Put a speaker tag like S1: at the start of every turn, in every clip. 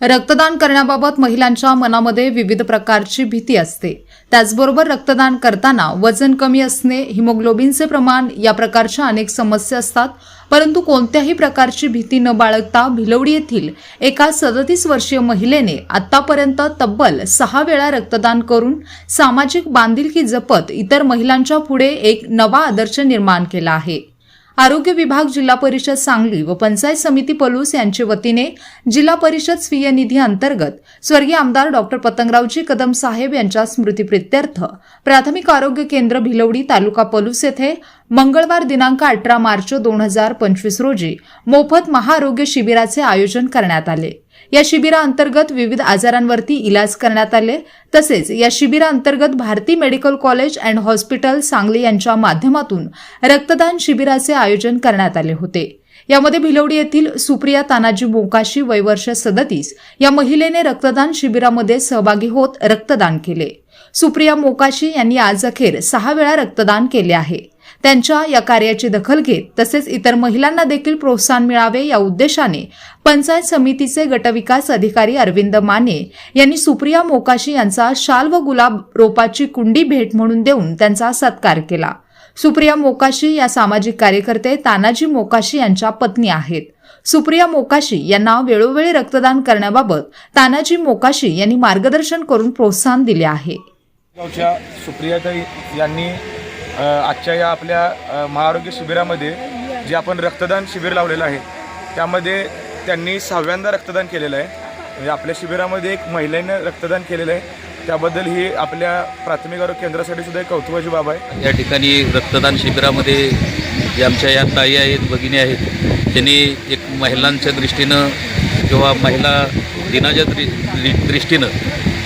S1: रक्तदान करण्याबाबत महिलांच्या मनामध्ये विविध प्रकारची भीती असते. त्याचबरोबर रक्तदान करताना वजन कमी असणे हिमोग्लोबिनचे प्रमाण या प्रकारच्या अनेक समस्या असतात. परंतु कोणत्याही प्रकारची भीती न बाळगता भिलवडी येथील एका सदतीस वर्षीय महिलेने आतापर्यंत तब्बल सहा वेळा रक्तदान करून सामाजिक बांधिलकी जपत इतर महिलांच्या पुढे एक नवा आदर्श निर्माण केला आहे. आरोग्य विभाग जिल्हा परिषद सांगली व पंचायत समिती पलूस यांच्या वतीने जिल्हा परिषद स्वीय निधी अंतर्गत स्वर्गीय आमदार डॉक्टर पतंगरावजी कदम साहेब यांच्या स्मृतीप्रित्यर्थ प्राथमिक आरोग्य केंद्र भिलवडी तालुका पलूस येथे मंगळवार दिनांक अठरा मार्च दोन हजार पंचवीस रोजी मोफत महाआरोग्य शिबिराचे आयोजन करण्यात आले. या शिबिराअंतर्गत विविध आजारांवरती इलाज करण्यात आले. तसेच या शिबिराअंतर्गत Bharati medical college and hospital Sangli यांच्या माध्यमातून रक्तदान शिबिराचे आयोजन करण्यात आले होते. यामध्ये भिलवडी येथील सुप्रिया तानाजी मोकाशी वयवर्ष सदतीस या महिलेने रक्तदान शिबिरामध्ये सहभागी होत रक्तदान केले. सुप्रिया मोकाशी यांनी आज अखेर सहा वेळा रक्तदान केले आहे. त्यांच्या या कार्याची दखल घेत तसेच इतर महिलांना देखील प्रोत्साहन मिळावे या उद्देशाने पंचायत समितीचे गटविकास अधिकारी अरविंद माने यांनी सुप्रिया मोकाशी यांचा शाल व गुलाब रोपाची कुंडी भेट म्हणून देऊन त्यांचा सत्कार केला. सुप्रिया मोकाशी या सामाजिक कार्यकर्ते तानाजी मोकाशी यांच्या पत्नी आहेत. सुप्रिया मोकाशी यांना वेळोवेळी रक्तदान करण्याबाबत तानाजी मोकाशी यांनी मार्गदर्शन करून प्रोत्साहन दिले आहे.
S2: सुप्रियाताई यांनी आजच्या या आपल्या महाआरोग्य शिबिरामध्ये जे आपण रक्तदान शिबिर लावलेलं आहे त्यामध्ये त्यांनी सहाव्यांदा रक्तदान केलेलं आहे. म्हणजे आपल्या शिबिरामध्ये एक महिलेनं रक्तदान केलेलं आहे. त्याबद्दल ही आपल्या प्राथमिक आरोग्य केंद्रासाठी सुद्धा एक कौतुकाची बाब आहे.
S3: या ठिकाणी रक्तदान शिबिरामध्ये जे आमच्या या ताई आहेत भगिनी आहेत त्यांनी एक महिलांच्या दृष्टीनं किंवा महिला दिनाच्या दृ दृष्टीनं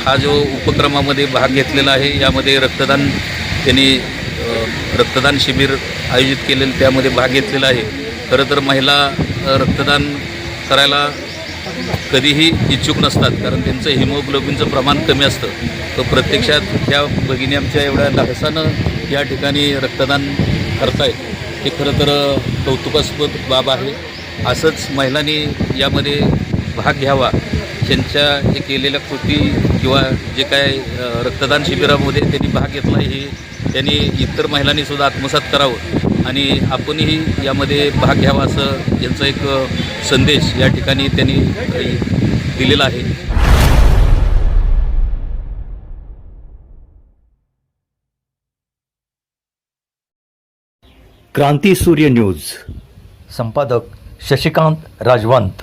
S3: हा जो उपक्रमामध्ये भाग घेतलेला आहे यामध्ये रक्तदान त्यांनी रक्तदान शिबिर आयोजित केलेलं त्यामध्ये भाग घेतलेला आहे. खरं तर महिला रक्तदान करायला कधीही इच्छुक नसतात कारण त्यांचं हिमोग्लोबिनचं प्रमाण कमी असतं. तर प्रत्यक्षात त्या भगिनी आमच्या एवढ्या धाडसानं या ठिकाणी रक्तदान करतायत. हे खरं तर कौतुकास्पद बाब आहे. असंच महिलांनी यामध्ये भाग घ्यावा. त्यांच्या हे केलेल्या कृती किंवा जे काय रक्तदान शिबिरामध्ये त्यांनी भाग घेतला आहे हे त्यांनी इतर महिलांनी सुद्धा आत्मसात करावं आणि आपणही यामध्ये भाग घ्यावा असं यांचा एक संदेश या ठिकाणी त्यांनी दिलेला आहे.
S4: क्रांती सूर्य न्यूज. संपादक शशिकांत राजवंत.